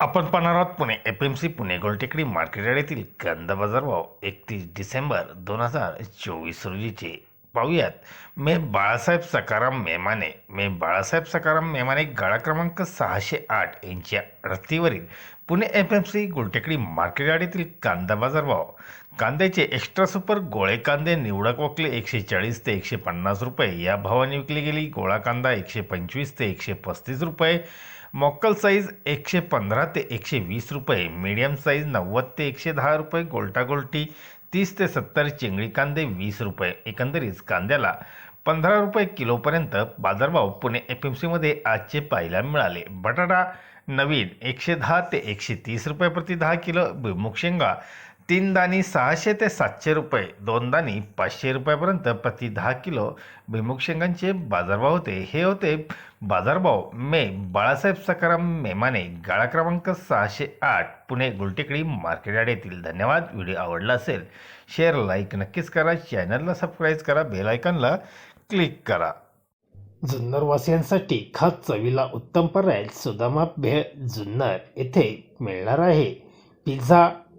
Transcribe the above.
आपण पाहणार आहोत Pune F M C Pune Gultekdi market येथील कांदा बाजार भाव एकतीस डिसेंबर दोन हजार चोवीस रोजीचे पाहूयात. मे बाळासाहेब सकाराम मेमाने मे बाळासाहेब सकाराम मेमाने गाळा क्रमांक सहाशे आठ यांच्या रस्तीवरील Pune F M C Gultekdi market कांदा बाजार भाव. कांद्याचे एक्स्ट्रा सुपर गोळे कांदे निवडक वकले एकशे चाळीस ते एकशे पन्नास रुपये या भावाने विकली गेली गोळा कांदा एकशे पंचवीस ते एकशे पस्तीस रुपये मोक्कल साईज एकशे पंधरा ते एकशे वीस रुपये मीडियम साईज नव्वद ते एकशे दहा रुपये गोल्टा गोल्टी तीस ते सत्तर चिंगळी कांदे वीस रुपये. एकंदरीत कांद्याला पंधरा रुपये किलोपर्यंत बाजारभाव पुणे एफ एम सीमध्ये आजचे पाहायला मिळाले. बटाटा नवीन एकशे दहा ते एकशे तीस रुपये प्रति दहा किलो भुईमुग शेंगा तीन दाणी सहाशे ते सातशे रुपये दोन दाणी पाचशे रुपयापर्यंत प्रति दहा किलो भुईमुग शेंगांचे बाजारभाव होते. हे होते बाजारभाव मे बाळासाहेब सकाराम मेमाने गाळा क्रमांक सहाशे आठ पुणे गुलटेकडी मार्केटयार्ड येथील धन्यवाद. व्हिडिओ आवडला असेल शेअर लाईक नक्कीच करा. चॅनलला सबस्क्राईब करा. बेल आयकॉनला क्लिक करा. जुन्नरवासियांसाठी खास चवीला उत्तम पर्याय सुदामा भेळ जुन्नर येथे मिळणार आहे. पिझ्झा